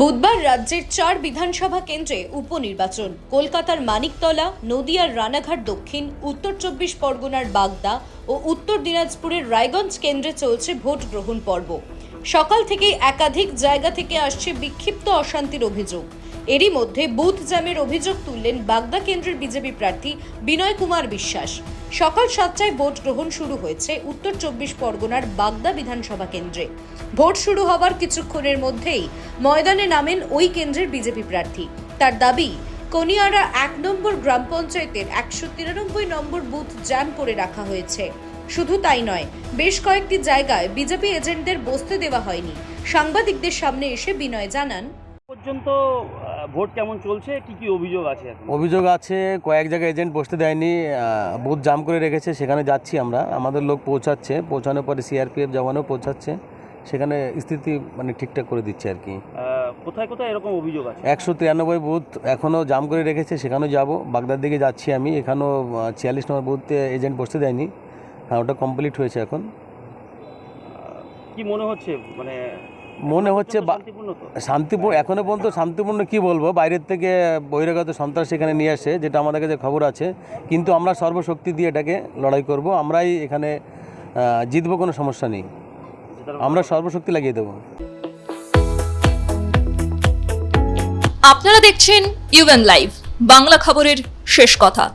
বুধবার রাজ্যের চার বিধানসভা কেন্দ্রে উপনির্বাচন। কলকাতার মানিকতলা, নদিয়ার রানাঘাট দক্ষিণ, উত্তর চব্বিশ পরগনার বাগদা ও উত্তর দিনাজপুরের রায়গঞ্জ কেন্দ্রে চলছে ভোট গ্রহণ পর্ব। সকাল থেকেই একাধিক জায়গা থেকে আসছে বিক্ষিপ্ত অশান্তির অভিযোগ। এরই মধ্যে বুথ জ্যামের অভিযোগ তুললেন বাগদা কেন্দ্রের বিজেপি প্রার্থী বিনয় কুমার বিশ্বাস। সকাল সাতটায় ভোট গ্রহণ শুরু হয়েছে উত্তর চব্বিশ পরগনার বাগদা বিধানসভা কেন্দ্রে। ভোট শুরু হওয়ার কিছুক্ষণের মধ্যেই ময়দানে নামেন ওই কেন্দ্রের বিজেপি প্রার্থী। তার দাবি, কনিয়ারা এক নম্বর গ্রাম পঞ্চায়েতের একশো তিরানব্বই নম্বর বুথ জ্যাম করে রাখা হয়েছে। শুধু তাই নয়, বেশ কয়েকটি জায়গায় বিজেপি এজেন্টদের বসতে দেওয়া হয়নি। সাংবাদিকদের সামনে এসে বিনয় জানান। পর্যন্ত ভোট কেমন চলছে? কি কি অভিযোগ আছে অভিযোগ আছে কয়েক জায়গায় এজেন্ট বসতে দেয়নি বুথ জাম করে রেখেছে সেখানে যাচ্ছি আমরা। আমাদের লোক পৌঁছাচ্ছে পৌঁছানোর পরে সিআরপিএফ জওয়ানও পৌঁছাচ্ছে সেখানে স্থিতি মানে ঠিকঠাক করে দিচ্ছে আর কি। কোথায় কোথায় এরকম অভিযোগ আছে? একশো তিরানব্বই বুথ এখনও জাম করে রেখেছে সেখানেও যাব। বাগদার দিকে যাচ্ছি আমি এখানেও ছিয়াল্লিশ নম্বর বুথে এজেন্ট বসতে দেয়নি। হ্যাঁ ওটা কমপ্লিট হয়েছে এখন। কি মনে হচ্ছে? মানে মনে হচ্ছে বা- শান্তিপূর্ণ তো। শান্তিপূর্ণ এখনও পর্যন্ত শান্তিপূর্ণ কি বলব? বাইরের থেকে বহিরাগত সন্ত্রাস এখানে নিয়ে আসে যেটা আমাদের কাছে খবর আছে। কিন্তু আমরা সর্বশক্তি দিয়ে এটাকে লড়াই করব আমরাই এখানে জিতবো কোনো সমস্যা নেই। আমরা সর্বশক্তি লাগিয়ে দেবো। আপনারা দেখছেন ইউএন লাইভ বাংলা খবরের শেষ কথা।